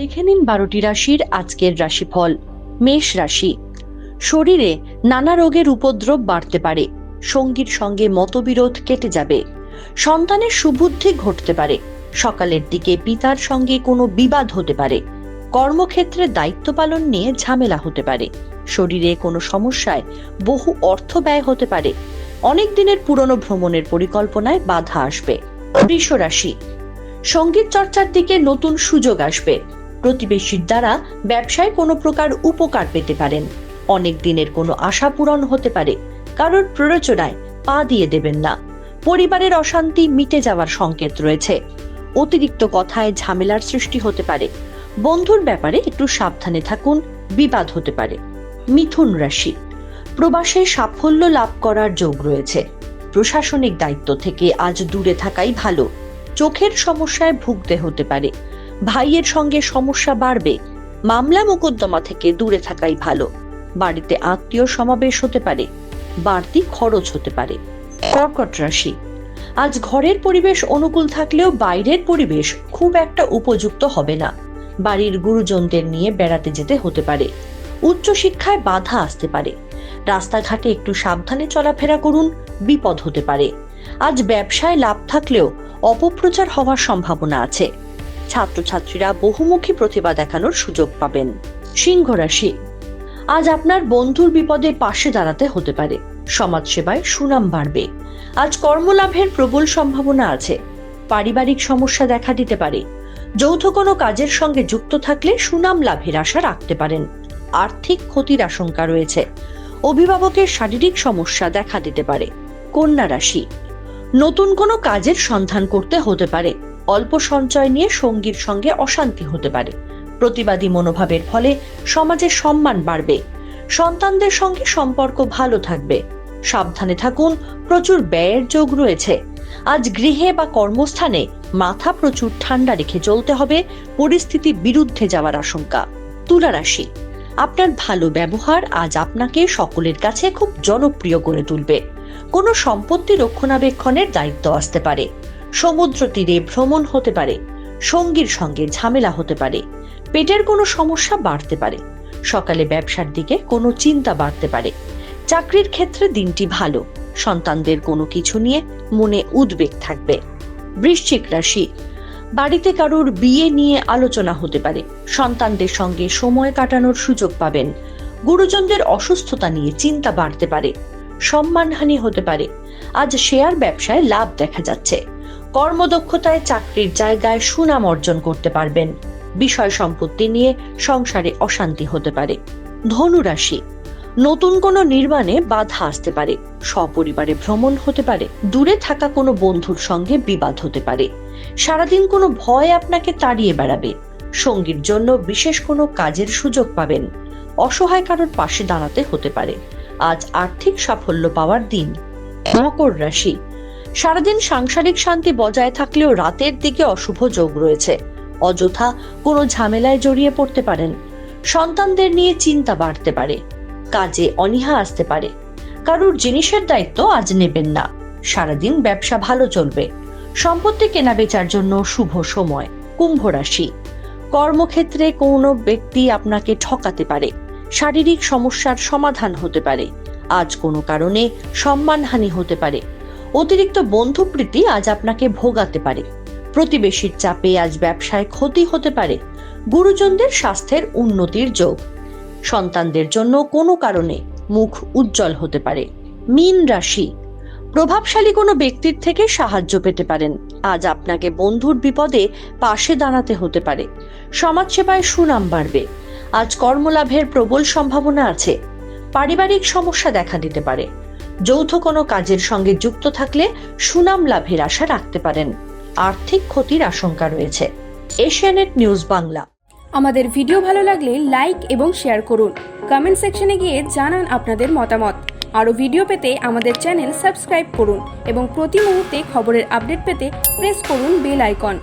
দেখে নিন বারোটি রাশির আজকের রাশিফল, মেষ রাশি। শরীরে নানা রোগের উপদ্রব বাড়তে পারে, সঙ্গীর সঙ্গে মতবিরোধ কেটে যাবে, সন্তানের সুবুদ্ধি ঘটতে পারে, সকালের দিকে পিতার সঙ্গে কোনো বিবাদ হতে পারে, কর্মক্ষেত্রে দায়িত্ব পালন নিয়ে ঝামেলা হতে পারে, শরীরে কোনো সমস্যায় বহু অর্থ ব্যয় হতে পারে, অনেক দিনের পুরনো ভ্রমণের পরিকল্পনায় বাধা আসবে। বৃষ রাশি সংগীত চর্চার দিকে নতুন সুযোগ আসবে প্রতিবেশীর দ্বারা ব্যবসায় কোনো প্রকার উপকার পেতে পারেন। অনেক দিনের কোনো আশা পূরণ হতে পারে, কারোর প্ররোচনায় পা দিয়ে দেবেন না। পরিবারের অশান্তি মিটে যাওয়ার সংকেত রয়েছে। অতিরিক্ত কথায় ঝামেলার সৃষ্টি হতে পারে। বন্ধুর ব্যাপারে একটু সাবধানে থাকুন, বিবাদ হতে পারে। মিথুন রাশি, প্রবাসে সাফল্য লাভ করার যোগ রয়েছে। প্রশাসনিক দায়িত্ব থেকে আজ দূরে থাকাই ভালো। চোখের সমস্যায় ভুগতে হতে পারে। ভাইয়ের সঙ্গে সমস্যা বাড়বে, মামলা মোকদ্দমা থেকে দূরে থাকাই ভালো। বাড়িতে আত্মীয় সমাবেশ হতে পারে, বাড়তি খরচ হতে পারে। কর্কট রাশি। আজ ঘরের পরিবেশ অনুকূল থাকলেও বাইরের পরিবেশ খুব একটা উপযুক্ত হবে না। বাড়ির গুরুজনদের নিয়ে বেড়াতে যেতে হতে পারে। উচ্চশিক্ষায় বাধা আসতে পারে। রাস্তাঘাটে একটু সাবধানে চলাফেরা করুন, বিপদ হতে পারে। আজ ব্যবসায় লাভ থাকলেও অপপ্রচার হওয়ার সম্ভাবনা আছে। ছাত্রছাত্রীরা বহুমুখী প্রতিভা দেখানোর সুযোগ পাবেন। সিংহ রাশি। আজ আপনার বন্ধুর বিপদে পাশে দাঁড়াতে হতে পারে। সমাজসেবায় সুনাম বাড়বে। আজ কর্মলাভের প্রবল সম্ভাবনা আছে। পারিবারিক সমস্যা দেখা দিতে পারে। যৌথ কোনো কাজের সঙ্গে যুক্ত থাকলে সুনাম লাভের আশা রাখতে পারেন। আর্থিক ক্ষতির আশঙ্কা রয়েছে। অভিভাবকের শারীরিক সমস্যা দেখা দিতে পারে। কন্যা রাশি। নতুন কোনো কাজের সন্ধান করতে হতে পারে। অল্প সঞ্চয় নিয়ে সঙ্গীর সঙ্গে অশান্তি হতে পারে। প্রতিবাদী মনোভাবের ফলে সমাজের সম্মান বাড়বে। সন্তানদের সঙ্গে সম্পর্ক ভালো থাকবে। সাবধানে থাকুন, প্রচুর ব্যয়ের যোগ রয়েছে। আজ গৃহে বা কর্মস্থানে মাথা প্রচুর ঠান্ডা রেখে চলতে হবে, পরিস্থিতি বিরুদ্ধে যাওয়ার আশঙ্কা। তুলা রাশি আপনার ভালো ব্যবহার আজ আপনাকে সকলের কাছে খুব জনপ্রিয় করে তুলবে। কোনো সম্পত্তি রক্ষণাবেক্ষণের দায়িত্ব আসতে পারে। সমুদ্র তীরে ভ্রমণ হতে পারে, সঙ্গীর সঙ্গে ঝামেলা হতে পারে, পেটের কোনো সমস্যা বাড়তে পারে, সকালে ব্যবসার দিকে কোনো চিন্তা বাড়তে পারে, চাকরির ক্ষেত্রে দিনটি ভালো, সন্তানদের কোনো কিছু নিয়ে মনে উদ্বেগ থাকবে। বৃশ্চিক রাশি, বাড়িতে কারোর বিয়ে নিয়ে আলোচনা হতে পারে, সন্তানদের সঙ্গে সময় কাটানোর সুযোগ পাবেন, গুরুজনদের অসুস্থতা নিয়ে চিন্তা বাড়তে পারে, সম্মানহানি হতে পারে, আজ শেয়ার ব্যবসায় লাভ দেখা যাচ্ছে। কর্মদক্ষতায় চাকরির জায়গায় সুনাম অর্জন করতে পারবেন। বিষয় সম্পত্তি নিয়ে সংসারে অশান্তি হতে পারে। ধনুরাশি। নতুন কোনো নির্মাণে বাধা আসতে পারে। সপরিবারে ভ্রমণ হতে পারে। দূরে থাকা কোনো বন্ধুর সঙ্গে বিবাদ হতে পারে। সারাদিন কোনো ভয় আপনাকে তাড়িয়ে বেড়াবে। সঙ্গীর জন্য বিশেষ কোনো কাজের সুযোগ পাবেন। অসহায় কারোর পাশে দাঁড়াতে হতে পারে। আজ আর্থিক সাফল্য পাওয়ার দিন। মকর রাশি। সারাদিন সাংসারিক শান্তি বজায় থাকলেও রাতের দিকে অশুভ যোগ রয়েছে। অযথা কোনো ঝামেলায় জড়িয়ে পড়তে পারেন। সন্তানদের নিয়ে চিন্তা বাড়তে পারে। কাজে অনীহা আসতে পারে। কারুর জিনিসের দায়িত্ব আজ নেবেন না। সারাদিন ব্যবসা ভালো চলবে। সম্পত্তি কেনা বেচার জন্য শুভ সময়, কুম্ভ রাশি। কর্মক্ষেত্রে কোনো ব্যক্তি আপনাকে ঠকাতে পারে। শারীরিক সমস্যার সমাধান হতে পারে। আজ কোনো কারণে সম্মানহানি হতে পারে। অতিরিক্ত বন্ধুপ্রীতি আজ আপনাকে ভোগাতে পারে। প্রতিবেশীর চাপে আজ ব্যবসায় ক্ষতি হতে পারে। গুরুজনদের স্বাস্থ্যের উন্নতির যোগ। সন্তানদের জন্য কোনো কারণে মুখ উজ্জ্বল হতে পারে। মীন রাশি। প্রভাবশালী কোনো ব্যক্তির থেকে সাহায্য পেতে পারেন। আজ আপনাকে বন্ধুর বিপদে পাশে দাঁড়াতে হতে পারে। সমাজসেবায় সুনাম বাড়বে। আজ কর্মলাভের প্রবল সম্ভাবনা আছে। পারিবারিক সমস্যা দেখা দিতে পারে। যৌথ কোনো কাজের সঙ্গে যুক্ত থাকলে সুনাম লাভের আশা রাখতে পারেন। আর্থিক ক্ষতির আশঙ্কা রয়েছে। Asianet news Bangla. আমাদের ভিডিও ভালো লাগলে লাইক এবং শেয়ার করুন। কমেন্ট সেকশনে গিয়ে জানান আপনাদের মতামত। আরও ভিডিও পেতে আমাদের চ্যানেল সাবস্ক্রাইব করুন এবং প্রতি মুহূর্তে খবরের আপডেট পেতে প্রেস করুন বেল আইকন।